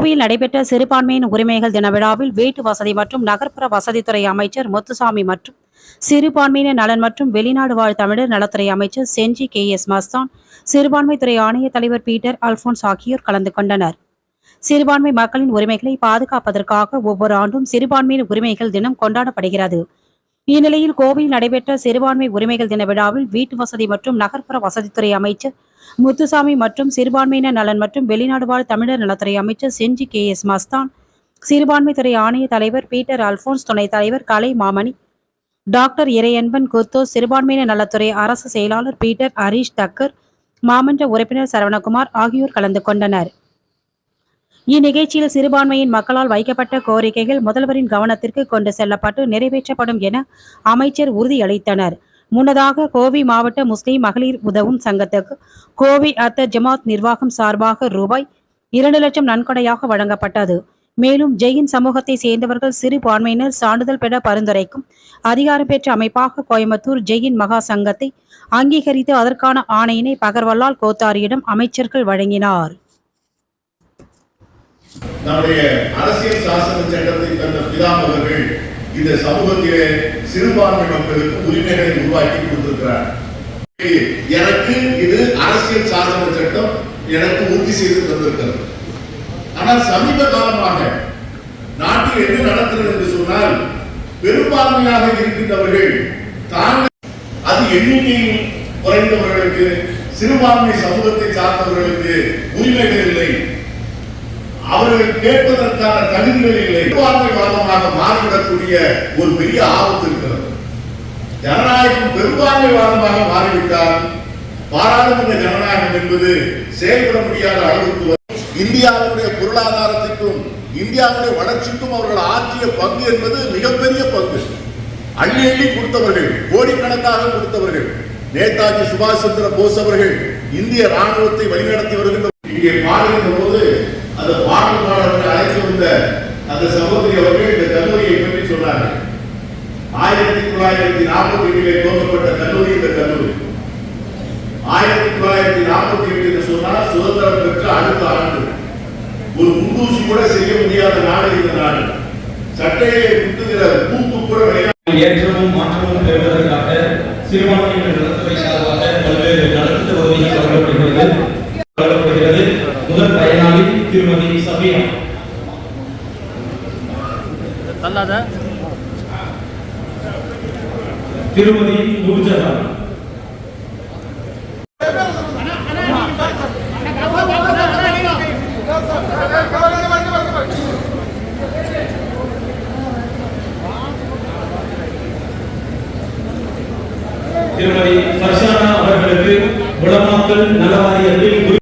கோவையில் நடைபெற்ற சிறுபான்மையின் உரிமைகள் தின விழாவில் வீட்டு வசதி மற்றும் நகர்ப்புற வசதித்துறை அமைச்சர் முத்துசாமி மற்றும் சிறுபான்மையினர் நலன் மற்றும் வெளிநாடு வாழ் தமிழர் நலத்துறை அமைச்சர் செஞ்சி கே எஸ் மஸ்தான் சிறுபான்மைத்துறை ஆணைய தலைவர் பீட்டர் அல்போன்ஸ் ஆகியோர் கலந்து கொண்டனர். சிறுபான்மை மக்களின் உரிமைகளை பாதுகாப்பதற்காக ஒவ்வொரு ஆண்டும் சிறுபான்மையின் உரிமைகள் தினம் கொண்டாடப்படுகிறது. இந்நிலையில் கோவையில் நடைபெற்ற சிறுபான்மை உரிமைகள் தின விழாவில் வீட்டு வசதி மற்றும் நகர்ப்புற வசதித்துறை அமைச்சர் முத்துசாமி மற்றும் சிறுபான்மையினர் நலன் மற்றும் வெளிநாடு வாழ் தமிழர் நலத்துறை அமைச்சர் செஞ்சி கே எஸ் மஸ்தான் சிறுபான்மைத்துறை ஆணைய தலைவர் பீட்டர் அல்போன்ஸ் துணைத் தலைவர் கலை மாமணி டாக்டர் இறையன்பன் குத்தோஸ் சிறுபான்மையினர் நலத்துறை அரசு செயலாளர் பீட்டர் ஹரீஷ் தக்கர் மாமன்ற உறுப்பினர் சரவணகுமார் ஆகியோர் கலந்து கொண்டனர். இந்நிகழ்ச்சியில் சிறுபான்மையின் மக்களால் வைக்கப்பட்ட கோரிக்கைகள் முதல்வரின் கவனத்திற்கு கொண்டு செல்லப்பட்டு நிறைவேற்றப்படும் என அமைச்சர் உறுதியளித்தனர். முன்னதாக கோவை மாவட்ட முஸ்லிம் மகளிர் உதவும் சங்கத்துக்கு கோவை அத்த ஜமாத் நிர்வாகம் சார்பாக ரூபாய் இரண்டு லட்சம் நன்கொடையாக வழங்கப்பட்டது. மேலும் ஜெயின் சமூகத்தை சேர்ந்தவர்கள் சிறுபான்மையினர் சான்றிதழ் பெற பரிந்துரைக்கும் அதிகாரம் பெற்ற அமைப்பாக கோயம்புத்தூர் ஜெயின் மகா சங்கத்தை அங்கீகரித்து அதற்கான ஆணையினை பகர்வல்லால் கோத்தாரியிடம் அமைச்சர்கள் வழங்கினார். நம்முடைய அரசியல் சாசன சட்டத்தை தந்த பிதாமகர்கள் இந்த சமூகத்திலே சிறுபான்மை மக்களுக்கு உரிமைகளை உருவாக்கி கொடுத்திருக்கிறார். எனக்கு இது அரசியல் சாசன சட்டம் எனக்கு உறுதி செய்து தந்திருக்கிறது. ஆனால் சமீப காலமாக நாட்டில் என்ன நடக்கிறது என்று சொன்னால் பெரும்பான்மையாக இருக்கின்றவர்கள் தாங்கள் அது எண்ணிக்கையில் குறைந்தவர்களுக்கு சிறுபான்மை சமூகத்தை சார்ந்தவர்களுக்கு உரிமை அவர்கள் கேட்பதற்கான தகுதிகள் இல்லை. பெரும்பான்மைவாதமாக மாறிவிடக்கூடிய ஒரு பெரிய ஆபத்து இருக்கிறது. ஜனநாயகம் பெரும்பான்மை வாதமாக மாறிவிட்டால் பாராளுமன்ற ஜனநாயகம் என்பது செயல்பட முடியாத அளவுக்கு இந்தியாவுடைய பொருளாதாரத்திற்கும் இந்தியாவுடைய வளர்ச்சிக்கும் அவர்கள் ஆற்றிய பங்கு என்பது மிகப்பெரிய பங்கு. அள்ளி அள்ளி கொடுத்தவர்கள் கோடிக்கணக்காக கொடுத்தவர்கள் நேதாஜி சுபாஷ் சந்திர போஸ் அவர்கள் இந்திய ராணுவத்தை வழிநடத்தி வருகின்ற இங்கே பாடுகின்ற போது அந்த பாடல் பாடல்களை அழைத்து வந்த அந்த சகோதரி அவர்கள் இந்த கல்லூரியை பற்றி சொன்னார்கள். ஆயிரத்தி தொள்ளாயிரத்தி நாற்பத்தி எட்டிலே துவங்கப்பட்ட கல்லூரி இந்த கல்லூரி. ஆயிரத்தி தொள்ளாயிரத்தி நாற்பத்தி எட்டு என்று சொன்னால் சுதந்திரம் பெற்ற அடுத்த ஆண்டு. ஒரு முன்னூசி கூட செய்ய முடியாத நாடு இந்த நாடு. சட்டையை குத்துகிற பூப்பு கூட ஏற்றமும் மாற்றமும் பெறுவதற்காக சிறுபான்மையினர் நலத்துறை சார்பாக பல்வேறு நலத்திட்ட உதவிகள் வழங்கப்படுகிறது வழங்கப்படுகிறது முதல் பயனாளி திருமதி சபியா தள்ளாத திருமதி நூர்ஜஹா திருமதி ஃபர்ஷானா அவர்களுக்கு உலமாக்கல் நலவாரியத்தில்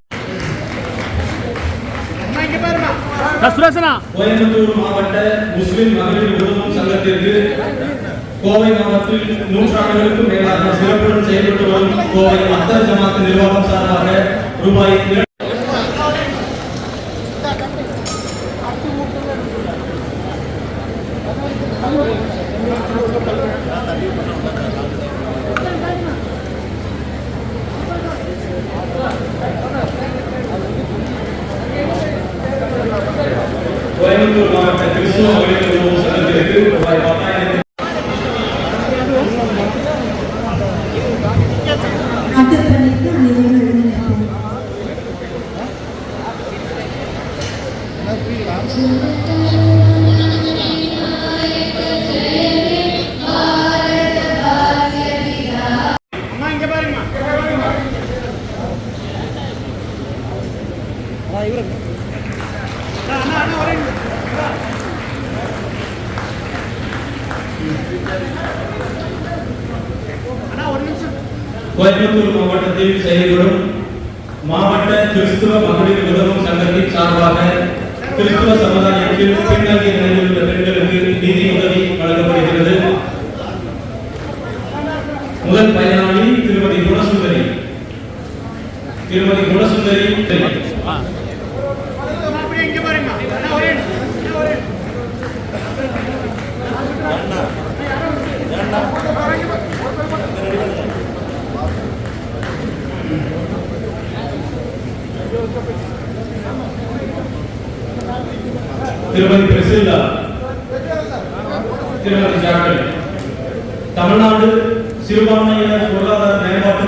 கோயம்புத்தூர் மாவட்ட முஸ்லிம் மகளிர் உதவும் சங்கத்திற்கு கோவை மாவட்டத்தில் நூற்றாண்டுகளுக்கும் மேலாக சிறப்புடன் செயல்பட்டு வரும் கோவை அத்தர் ஜமாத்து நிர்வாகம் சார்பாக ரூபாய் இரண்டு கோயம்புத்தூர் கோயம்புத்தூர் மாவட்டத்தில் செயல்படும் மாவட்ட கிறிஸ்துவ மகளிர் உதவும் சங்கத்தின் சார்பாக கிறிஸ்துவ சமுதாயத்தில் பின்தங்கிய நிலையில் உள்ள பெண்களுக்கு நிதி உதவி வழங்கப்படுகிறது. முதல் பயனாளி திருமதி குணசுந்தரி. திருமதி குணசுந்தரி. திருமதி பிரசில்லா திருமதி ஜாக்கல் தமிழ்நாடு சிறுபான்மையினர் பொருளாதார மேம்பாட்டு